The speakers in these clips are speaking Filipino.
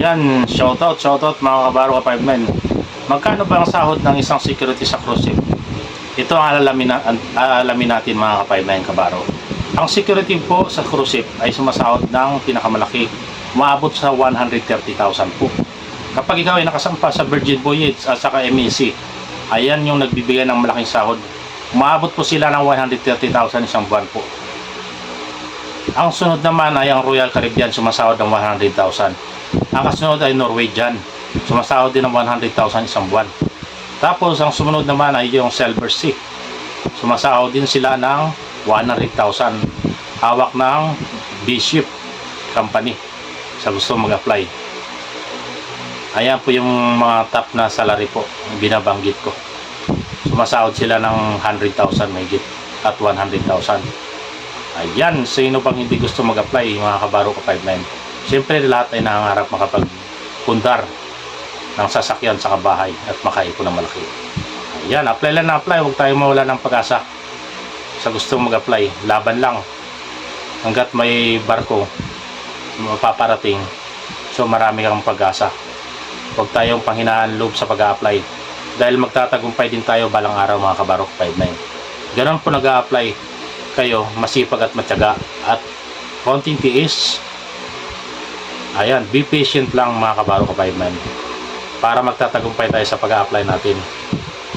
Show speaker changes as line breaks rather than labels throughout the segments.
Yan, shoutout, shoutout mga kabaro ka 5 men. Magkano ba ang sahod ng isang security sa cruise ship? Ito ang alalamin, na, alalamin natin mga ka 5 men kabaro. Ang security po sa cruise ship ay sumasahod ng pinakamalaki. Maabot sa 130,000 po. Kapag ikaw ay nakasampa sa Virgin Voyage at saka MEC, ayan yung nagbibigay ng malaking sahod. Maabot po sila ng 130,000 isang buwan po. Ang sunod naman ay ang Royal Caribbean sumasahod ng 100,000. Ang kasunod ay Norwegian. Sumasahod din ng 100,000 isang buwan. Tapos ang sumunod naman ay yung Silver Sea. Sumasahod din sila ng 100,000. Hawak ng B-Ship Company sa gusto mag-apply. Ayan po yung mga top na salary po binabanggit ko. Sumasahod sila ng 100,000 mahigit at 100,000. Ayan, sino bang hindi gusto mag-apply mga kabaro ko 59? Siyempre lahat ay nangangarap makapagpundar ng sasakyan sa kabahay at makaipon ng malaki. Ayan, apply lang na apply, huwag tayo mawala ng pag-asa sa gusto mag-apply. Laban lang. Hanggat may barko mapaparating, so marami kang pag-asa. Huwag tayong panghinaan loob sa pag-apply dahil magtatagumpay din tayo balang araw mga kabarok 59. Ganon po nag-a-apply kayo masipag at matyaga at konting tiis ayan be patient lang mga kabaro kabayman para magtatagumpay tayo sa pag-apply natin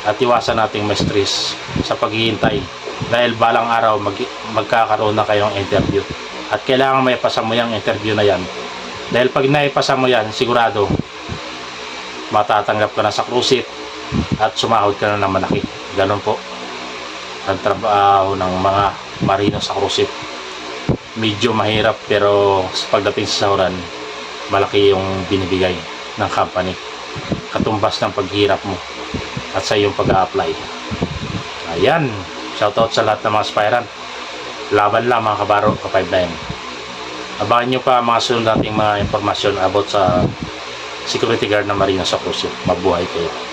at iwasan nating may stress sa paghihintay. Dahil balang araw mag magkakaroon na kayong interview. At kailangan may pasa mo yung interview na yan. Dahil pag naipasa mo yan sigurado matatanggap ka na sa cruise at sumahod ka na ng malaki. Ganun po ang trabaho ng mga marino sa cruise. Medyo mahirap pero pagdating sa sahuran, malaki yung binibigay ng company. Katumbas ng paghirap mo at sa iyong pag-a-apply. Ayan, shoutout sa lahat ng mga aspirant. Laban lang mga kabaro, ka-59. Abangan nyo pa mga sunod nating mga impormasyon about sa security guard ng marino sa ship. Mabuhay kayo.